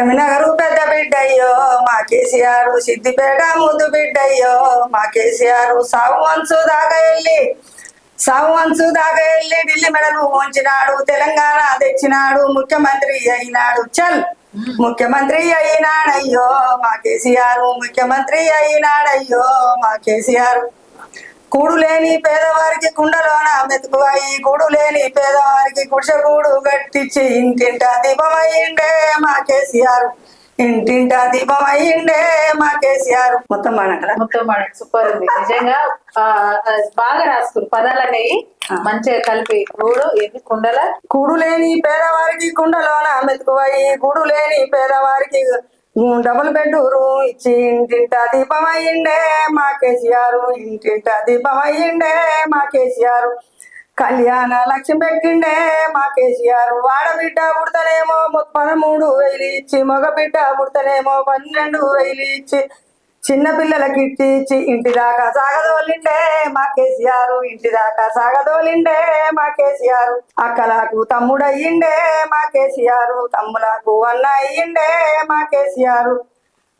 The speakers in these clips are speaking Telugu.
కరీంనగర్ పెద్ద బిడ్డయ్యో మా కేసీఆర్ సిద్దిపేట ముందు బిడ్డయ్యో మా కేసీఆర్ సాగు వంచు దాకా వెళ్ళి సాగు వంచు దాకా వెళ్ళి ఢిల్లీ మెడలు ఉంచినాడు తెలంగాణ తెచ్చినాడు ముఖ్యమంత్రి అయినాడు. చల్! ముఖ్యమంత్రి అయినాడయ్యో మా కేసీఆర్ ముఖ్యమంత్రి అయినాడయ్యో మా కేసీఆర్ కూడు లేని పేదవారికి కుండలోన మెతుకువాయి. కూడు లేని పేదవారికి కూడు గట్టించి ఇంటింట దీపమయ్యిండే మా కేసీఆర్. ఇంటింట దీపమయ్యిండే మా కేసీఆర్. మొత్తం మానకరా మొత్తం మనకి సూపర్ ఉంది. నిజంగా బాగా రాసుకురు. పదాలు అనేవి మంచిగా కలిపి మూడు ఎన్ని కుండల కూడు లేని పేదవారికి కుండలోన మెతుకువాయి. కూడు లేని పేదవారికి డబుల్ బెడ్ రూమ్ ఇచ్చి ఇంటింట దీపమయ్యిండే మా కేసీఆర్ ఇంటింట దీపమయ్యిండే మా కేసీఆర్ కళ్యాణ లక్ష్యం పెట్టిండే మా కేసీఆర్ వాడబిడ్డ పుడతనేమో పదమూడు వేలు ఇచ్చి మగబిడ్డ పుడతలేమో పుడతనేమో పన్నెండు వేలు ఇచ్చి చిన్న పిల్లలకి ఇచ్చి ఇంటి దాకా సాగదోలిండే మా కేసీఆర్ ఇంటి దాకా సాగదోలిండే మా కేసీఆర్. అక్కలకు తమ్ముడయ్యిండే మా కేసీఆర్ తమ్ములకు అన్న అయ్యిండే మా కేసీఆర్.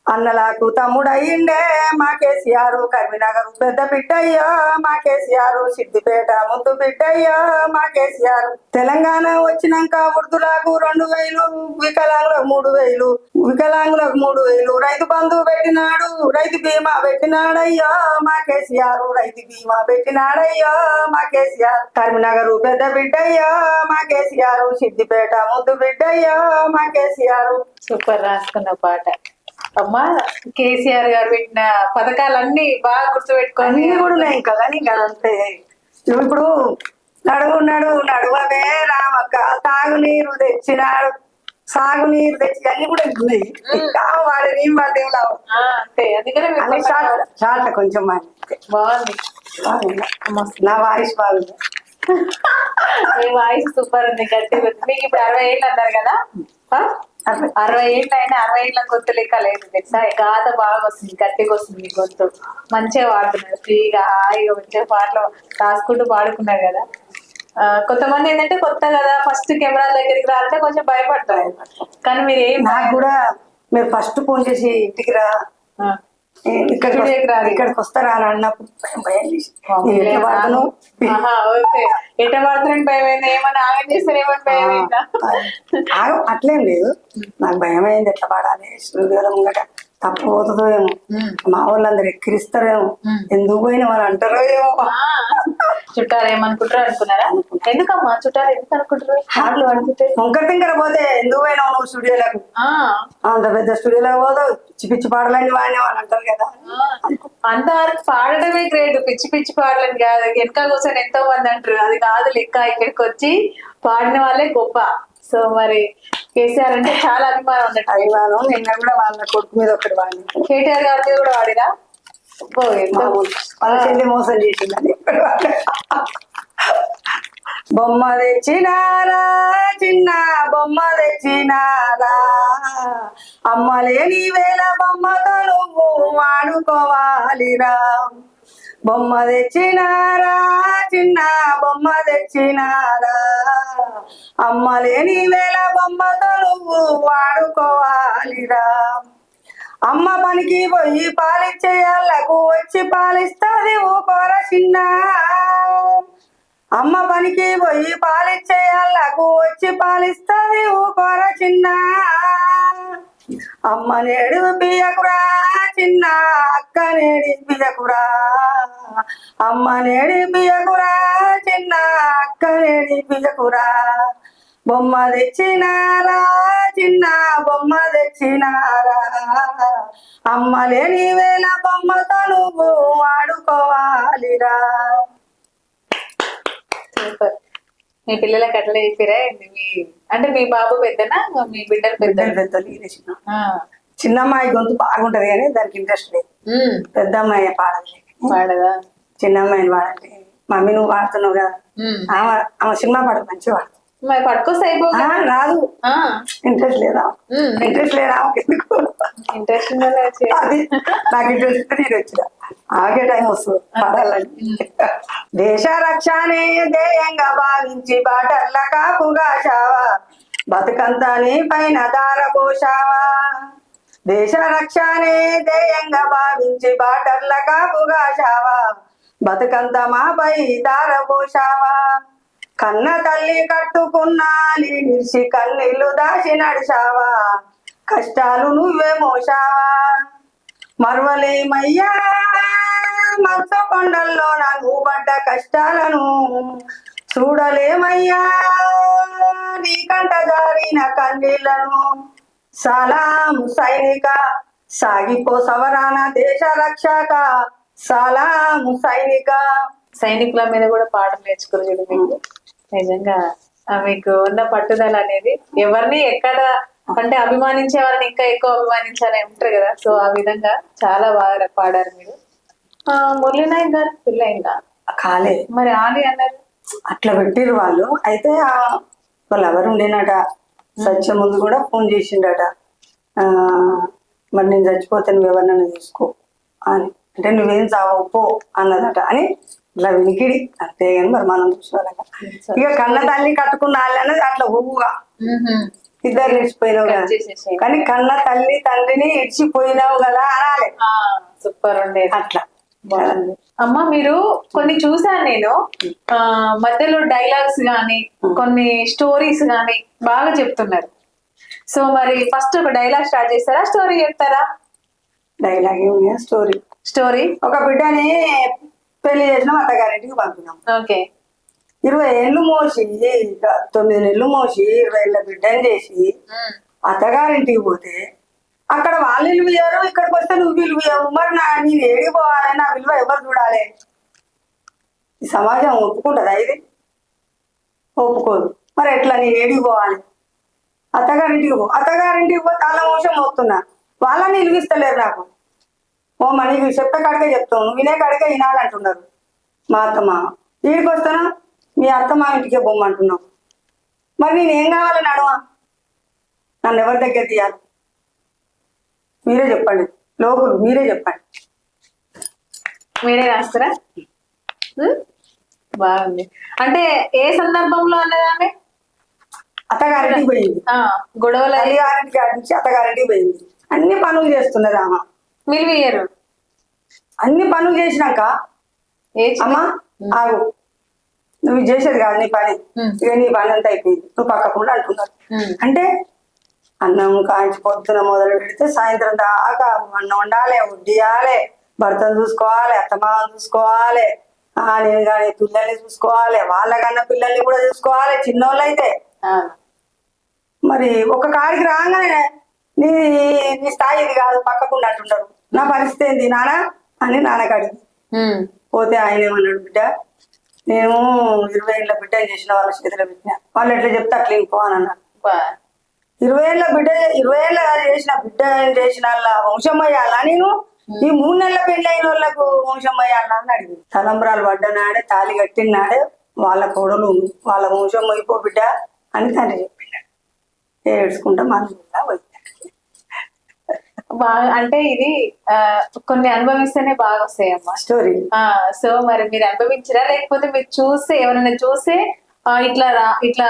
అన్నలకు తమ్ముడయ్యిండే మా కేసీఆర్ కరీంనగర్ పెద్ద బిడ్డయ్యో మా కేసీఆర్ సిద్దిపేట ముద్దు బిడ్డయ్యో మా కేసీఆర్. తెలంగాణ వచ్చినాక వృద్ధులకు రెండు వేలు వికలాంగులకు మూడు వేలు వికలాంగులకు మూడు వేలు. రైతు బంధు పెట్టినాడు రైతు బీమా పెట్టినాడయ్యో మా కేసీఆర్. రైతు బీమా పెట్టినాడయ్యో మా కేసీఆర్. కరీంనగర్ పెద్ద బిడ్డయ్యో మా కేసీఆర్. సిద్దిపేట ముద్దు బిడ్డయ్యో మా కేసీఆర్. సూపర్ రాసుకున్న పాట. అమ్మా కేసీఆర్ గారు పెట్టిన పథకాలన్నీ బాగా గుర్తుపెట్టుకొని అన్ని కూడా ఉన్నాయి ఇంకా కానీ ఇంకా అంతే. ఇప్పుడు నడువు నడువు నడువవే రామక్క. తాగునీరు తెచ్చినాడు సాగునీరు తెచ్చి అన్ని కూడా ఉన్నాయి. ఇంకా వాడి నీళ్ళు వాడి లావు ఆ, అంతే అందుకనే షార్ట్ కొంచెం. బాగుంది. బాగుంది. నా వాయిస్ బాగుంది? మీ వాయిస్ సూపర్ ఉంది గట్టిగా ఉంది. మీకు ఇప్పుడు అరవై ఏళ్ళు అన్నారు కదా? అరవై. అరవై ఏళ్ళు అయినా అరవై ఏళ్ళ గొంతు లెక్క లేదు తెలుసా? గాథ బాగా వస్తుంది గట్టిగా వస్తుంది గొంతు. మంచిగా పాడుతున్నారు ఫ్రీగా హాయిగా మంచిగా పాటలు రాసుకుంటూ పాడుకున్నారు కదా. కొంతమంది ఏంటంటే కొత్త కదా ఫస్ట్ కెమెరా దగ్గరికి రాలంటే కొంచెం భయపడతారు. కానీ మీరు ఏం నాకు కూడా మీరు ఫస్ట్ ఫోన్ చేసి ఇంటికి రా. ఇక్కడికి వస్తారా అని అన్నప్పుడు భయం భయం ఎట పడుతున్నాను భయం అయిందా? ఏమన్నా ఆగం చేస్తారేమని భయం అయిందా? ఆగ అట్లేం లేదు. నాకు భయం అయింది ఎట్లా పాడాలి స్టూడియోలో ముంగట తప్పు పోతుందో ఏమో. మా వాళ్ళందరూ ఎక్కిరిస్తారేమో. ఎందుకు పోయిన వాళ్ళు అంటారో ఏమో. చుట్టాలు ఏమనుకుంటారు అనుకున్నారా? ఎందుకమ్మా? చుట్టాలు ఎందుకు అనుకుంటారు? పాటలు అనుకుంటే వంకర తింకర పోతే ఎందుకు పోయినావు నువ్వు స్టూడియోలకు? అంత పెద్ద స్టూడియోలకు పోతావు. పిచ్చి పిచ్చి పాడలని వాడిన వాళ్ళు అంటారు కదా. అంతవరకు పాడడమే గ్రేట్. పిచ్చి పిచ్చి పాడలని కాదు. వెనక కూర్చొని ఎంతో మంది అంటారు. అది కాదు లెక్క. ఇక్కడికి వచ్చి పాడిన వాళ్ళే గొప్ప. సో మరి కేసీఆర్ అంటే చాలా అభిమానం ఉన్నట్టు. అభిమానం. నిన్న కూడా వాళ్ళ కొడుకు మీద ఒకటి వాడిని. కేటీఆర్ గారి మీద కూడా వాడిరా? వాళ్ళ చెల్లి మోసం చేసిందని బొమ్మ తెచ్చినారా చిన్న బొమ్మ తెచ్చినారా? అమ్మ లేని వేళ బొమ్మతో నువ్వు వాడుకోవాలిరా బొమ్మ తెచ్చినారా చిన్న బొమ్మ తెచ్చినారా? అమ్మ లేని వేళ బొమ్మతో నువ్వు వాడుకోవాలిరా అమ్మ పనికి పోయి పాలిచ్చేయాళ్ళకు వచ్చి పాలిస్తుంది ఊకోర చిన్న. అమ్మ పనికి పోయి పాలిచ్చేయాళ్ళకు వచ్చి పాలిస్తుంది ఊకోర చిన్న. అమ్మ నేడు బియ్యకురా చిన్న అక్క నేడి బియ్యకురా అమ్మ నేడి బియ్యకురా చిన్న అక్క నేడి బియ్యకురా బొమ్మ తెచ్చినారా చిన్న బొమ్మ తెచ్చినారా? అమ్మ లేని వేళ బొమ్మతో నువ్వు ఆడుకోవాలిరా. సూపర్. మీ పిల్లలకి అట్లా చెప్పిరా? మీ అంటే మీ బాబు పెద్దనా? మీ బిడ్డలు పెద్ద పెద్దలు ఈరేసిన చిన్న అమ్మాయి గొంతు బాగుంటది కానీ దానికి ఇంట్రెస్ట్ లేదు. పెద్ద అమ్మాయి పాడాలి పాడదా? చిన్న అమ్మాయిని పాడాలి మమ్మీ నువ్వు పాడుతున్నావు కదా. ఆమె ఆమె సినిమా పాట మంచిగా పాడుతుంది. మరి పట్టుకొస్తే అయిపో ఆ, రాదు. ఇంట్రెస్ట్ లేదా? ఇంట్రెస్ట్ లేదా? ఎందుకు ఇంట్రెస్ట్ అది నాకు ఇంట్రెస్ట్ నేను వచ్చిన. ఆగే టైం వస్తుంది. పాడాలని దేశ రక్షణే ధ్యేయంగా భావించి బాటర్ల కాపుగా చావా. బతుకంతా నీ పైన దార పోషావా దేశ రక్షణే ధ్యేయంగా భావించి బాటర్ల కాపుగాశావా బతుకంతా మాపై దార పోషావా కన్న తల్లి కట్టుకున్నాలి నిలిచి కన్నీళ్ళు దాచి నడిచావా? కష్టాలు నువ్వే మోసావా మరవలేమయ్యా? మత్స కొండల్లో నాకు పడ్డ కష్టాలను చూడలేమయ్యా? నీకంట జారిన కన్నీళ్ళను సలాం సైనిక సాగిపో సవరాన దేశ రక్షక. సలాం సైనిక. సైనికుల మీద కూడా పాటలు నేర్చుకుని చూడు నిజంగా. మీకు ఉన్న పట్టుదల అనేది ఎవరిని ఎక్కడ అంటే అభిమానించే వారిని ఇంకా ఎక్కువ అభిమానించాలని ఉంటారు కదా. సో ఆ విధంగా చాలా బాగా పాడారు మీరు. ఆ మురళీనాయక్ గారు పెళ్ళయిందా? కాలే. మరి ఆలి అన్నారు. అట్లా పెట్టిరు వాళ్ళు. అయితే ఆ వాళ్ళు ఎవరు ఉండేనట సత్య ముందు కూడా ఫోన్ చేసిండట. ఆ, మరి నేను చచ్చిపోతే నువ్వు ఎవరినైనా చూసుకో. అని. అంటే నువ్వేం చావవు పో అన్నదట. అని ఇట్లా వినికిడి. అంతే కానీ మరి మనం చూసుకోలేక. ఇక కన్న తల్లి కట్టుకున్న వాళ్ళు అన్నది అట్లా ఊగా ఇద్దరు ఇడిచిపోయినావు కదా. కానీ కన్న తల్లి తండ్రిని ఇడిచిపోయినావు కదా అనాలి. సూపర్ ఉండేది. అట్లా. అమ్మ మీరు కొన్ని చూసాను నేను. మధ్యలో డైలాగ్స్ గాని కొన్ని స్టోరీస్ గాని బాగా చెప్తున్నారు. సో మరి ఫస్ట్ ఒక డైలాగ్ స్టార్ట్ చేస్తారా? స్టోరీ చెప్తారా? Dialogue story. స్టోరీ? ఒక బిడ్డని పెళ్ళి చేసినాం అత్తగారింటికి పంపినాం. ఓకే. ఇరవై ఏళ్ళు మోసి ఇక తొమ్మిది నెలలు మోసి ఇరవై ఏళ్ళ బిడ్డని చేసి అత్తగారింటికి పోతే అక్కడ వాళ్ళు విలువ ఇయ్యరు ఇక్కడికి వస్తే నువ్వు విలువ ఇయ్యవు మరి నా నేను ఏడికి పోవాలి నా విలువ ఎవరు చూడాలి? ఈ సమాజం ఒప్పుకుంటుందా ఇది? ఒప్పుకోదు. మరి ఎట్లా నేను ఏడికి పోవాలి? అత్తగారింటికి పో అత్తగారింటికి పోతే వాళ్ళ మోసం మోస్తున్నా వాళ్ళని నిలిపిస్తలేరు నాకు. ఓ మనకి చెప్పే కాడికే చెప్తాం నువ్వు వినే కాడికే వినాలంటున్నారు. మా అత్తమ్మ. వీడికి వస్తానా? మీ అత్తమ్మ ఇంటికే బొమ్మంటున్నావు. మరి నేనేం కావాలని అడవా నన్ను ఎవరి దగ్గర తీయాలి? మీరే చెప్పండి. లోకులు మీరే చెప్పండి. మీరే రాస్తారా? బాగుంది. అంటే ఏ సందర్భంలో అన్నదామె? అత్తగారింటికి పోయింది. గొడవల తల్లిగారింటికి ఆడి నుంచి అత్తగారింటికి పోయింది. అన్ని పనులు చేస్తున్నది అమ్మ మీరు వేయరు అన్ని పనులు చేసినాక అమ్మా ఆగు. నువ్వు చేసేది కాదు నీ పని. ఇక నీ పని అంతా అయిపోయింది. నువ్వు పక్కకుండా అంటున్నారు. ఉమ్, అంటే అన్నం కాంచి పొద్దున మొదలు పెడితే సాయంత్రం దాకా అన్నం వండాలి వడ్డియాలి భర్తను చూసుకోవాలి అత్తమామను చూసుకోవాలి ఆ నేను కానీ పిల్లల్ని చూసుకోవాలి వాళ్ళకన్నా పిల్లల్ని కూడా చూసుకోవాలి చిన్నోళ్ళు అయితే. మరి ఒక కాడికి రాగానే నీ నీ స్థాయి ఇది కాదు పక్కకుండా అంటున్నారు నా పరిస్థితి ఏంది నాన్న అని నాన్నకాడికి ఉమ్, పోతే ఆయన ఏమన్నాడు బిడ్డ నేను ఇరవై ఏళ్ళ బిడ్డ చేసిన వాళ్ళ చేతిలో పెట్టిన. వాళ్ళు ఎట్లా చెప్తే అట్లా ఇంకో అని అన్నాడు. బా- ఇరవై ఏళ్ళ బిడ్డ ఇరవై ఏళ్ళ చేసిన బిడ్డ చేసిన వాళ్ళ వంశం అయ్యాలా నేను? ఈ మూడు నెలల పెళ్ళి అయిన వాళ్ళకు వంశం అయ్యాలా అని అడిగింది తలంబరాలు పడ్డనాడే తాళి కట్టినాడే వాళ్ళ కోడలు ఉంది. వాళ్ళ వంశం అయిపో బిడ్డ అని తండ్రి చెప్పినాడు. ఏడ్చుకుంటా మనసుకుంటా పోయి. బాగా అంటే ఇది ఆ, కొన్ని అనుభవిస్తేనే బాగా వస్తాయి అమ్మా స్టోరీ సో మరి మీరు అనుభవించరా? లేకపోతే మీరు చూస్తే ఎవరైనా చూస్తే ఇట్లా రా ఇట్లా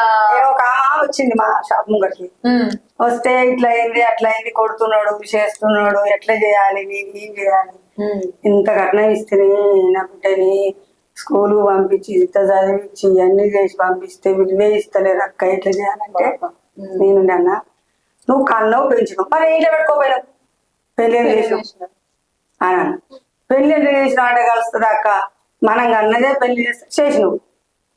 ఒక వచ్చింది మా షాప్ ముంగటికి. ఉమ్, వస్తే ఇట్లా అయింది అట్లా అయింది కొడుతున్నాడు చేస్తున్నాడు ఎట్లా చేయాలి నేను ఏం చేయాలి? ఇంత కట్నం ఇస్తే నా బిడ్డని స్కూల్ పంపించి ఇంత చదివించి అన్ని చేసి పంపిస్తే విలువే ఇస్తలేరు అక్క ఎట్లా చేయాలంటే నేను అన్న నువ్వు కన్నావు పెంచినావు మరి ఏంటో పెట్టుకోపోయినావు. పెళ్ళి ఏం చేసినావు అని అన్న. పెళ్ళి ఎందుకు చేసిన ఆట కలుస్తుంది అక్క. మనం అన్నదే పెళ్ళి చేస్తే చేసినావు.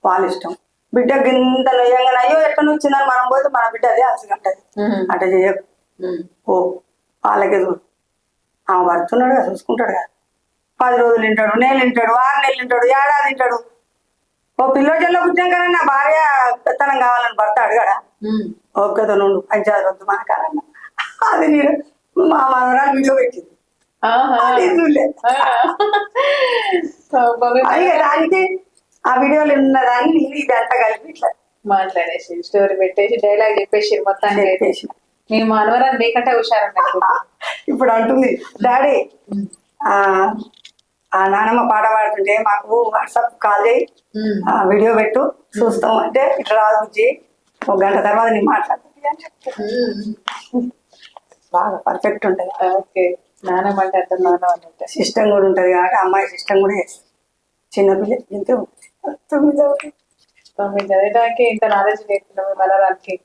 వాళ్ళ ఇష్టం. బిడ్డకి ఇంత నొయ్యంగా అయ్యో ఎక్కడ వచ్చిందని మనం పోతే మన బిడ్డ అదే అలసిగంటది అట చేయకు. ఓ వాళ్ళకి ఆ పడుతున్నాడు కదా చూసుకుంటాడు కదా పది రోజులు తింటాడు నెల తింటాడు ఆరు నెలలు తింటాడు ఏడాది తింటాడు. ఓ పిల్లోజల్లో పుట్టాక నా భార్య పెత్తనం కావాలని భర్త అడగడా. ఓకేతో నుండు పంచాయతీ వద్దు మన కాలన్న అది నేను మా మనవరాలు వీడియో పెట్టింది. దానికి ఆ వీడియోలో ఉన్నదాన్ని నేను ఇదంతా కలిపి ఇట్లా మాట్లాడేసి స్టోరీ పెట్టేసి డైలాగ్ చెప్పేసి మొత్తానికి అయితే చెప్పేసిన. మీ మనవరాలు మీకంటే హుషారున్నారు. ఇప్పుడు అంటుంది డాడీ ఆ ఆ నానమ్మ పాట పాడుతుంటే మాకు వాట్సాప్ కాల్ చేయి. ఆ వీడియో పెట్టు చూస్తాం. అంటే ఇట్లా రాదు ఒక గంట తర్వాత నేను మాట్లాడతాను అని చెప్తారు బాగా పర్ఫెక్ట్ ఉంటుంది. ఓకే. నానమ్మ అంటే అర్థం నాన్న అంటే సిస్టమ్ కూడా ఉంటుంది కాబట్టి అమ్మాయి సిస్టమ్ కూడా చేస్తుంది. చిన్నపిల్ల ఇంత తొమ్మిది. తొమ్మిది. చదవడానికి ఇంత నాలెడ్జ్ నేర్పుతున్నాము బలరానికి